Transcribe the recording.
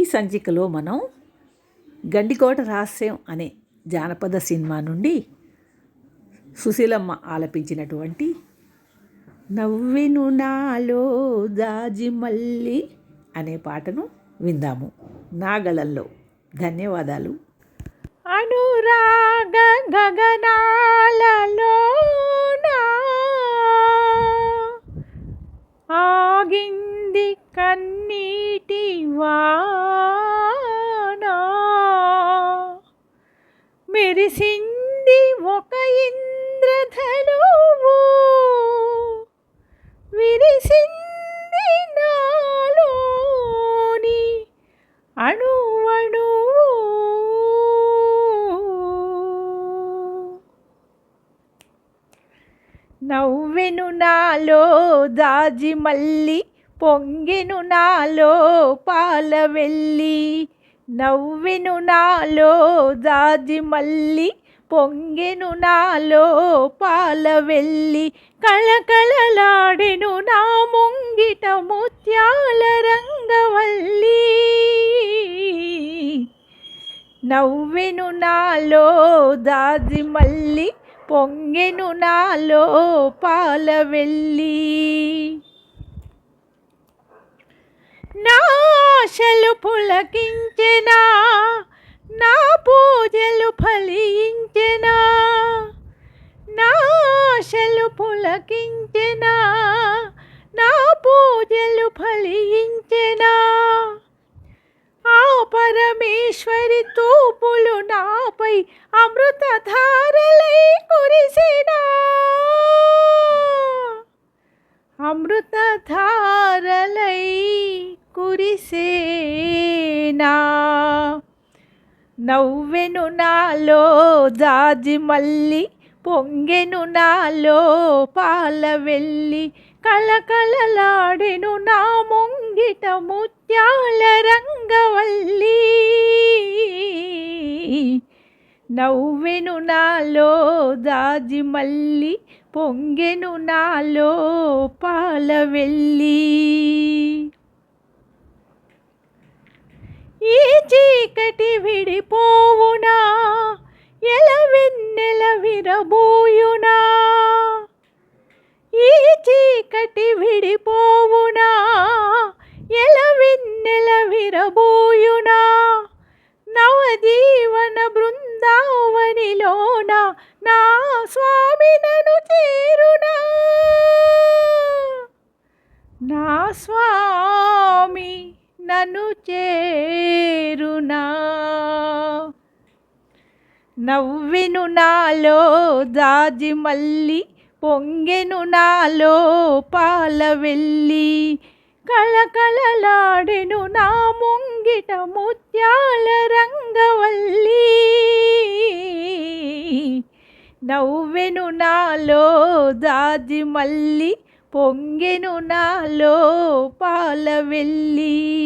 ఈ సంచికలో మనం గండికోట రహస్యం అనే జానపద సినిమా నుండి సుశీలమ్మ ఆలపించినటువంటి నవ్వెను నాలో దాజి మల్లి అనే పాటను విందాము. నాగళంలో. ధన్యవాదాలు. అనురాగ గగనాలలో ఆగింది కన్నీటి వా మెరిసింది ఒక ఇంద్రధనువు. విరిసింది నాలోని అణువణు నవ్వెను నాలో దాజి మల్లి పొంగెను నాలో పాల వెళ్ళి నవ్వెను నాలో దాజి మల్లి పొంగెను నాలో పాల వెళ్ళి కళకళలాడెను నా ముంగిట ముత్యాల రంగవల్లి. నవ్వెను నాలో దాజి మల్లి పొంగెను నాలో పాల వెళ్ళి నా ఆశలు పులకించెనా నా పూజలు ఫలించెనా నా ఆశలు పులకించెనా నా పూజలు ఫలించెనా. కురిసేనా నవ్వెను నాలో జాజి మల్లి పొంగెను నాలో పాల వెళ్ళి కళకళలాడెను నా ముంగిట ముత్యాల రంగవల్లి. నవ్వెను నాలో దాజి మల్లి పొంగెను నాలో పాల వెళ్ళి ఈ చీకటి విడిపోవునా? ఎలవెన్నెల విరబూయునా? ఈ చీకటి విడిపోవునా? ఎలవెన్నెల విరబూయునా? నవజీవన బృందావనిలోన నా స్వామి నను చేరునా? నా స్వామి నన్ను చే నవ్వెను నాలో దాజి మల్లి పొంగెను నాలో పాల వెళ్ళి కళకళలాడెను నా ముంగిట ముత్యాల రంగవల్లి. నవ్వెను నాలో దాజి మల్లి పొంగెను నాలో పాల వెళ్ళి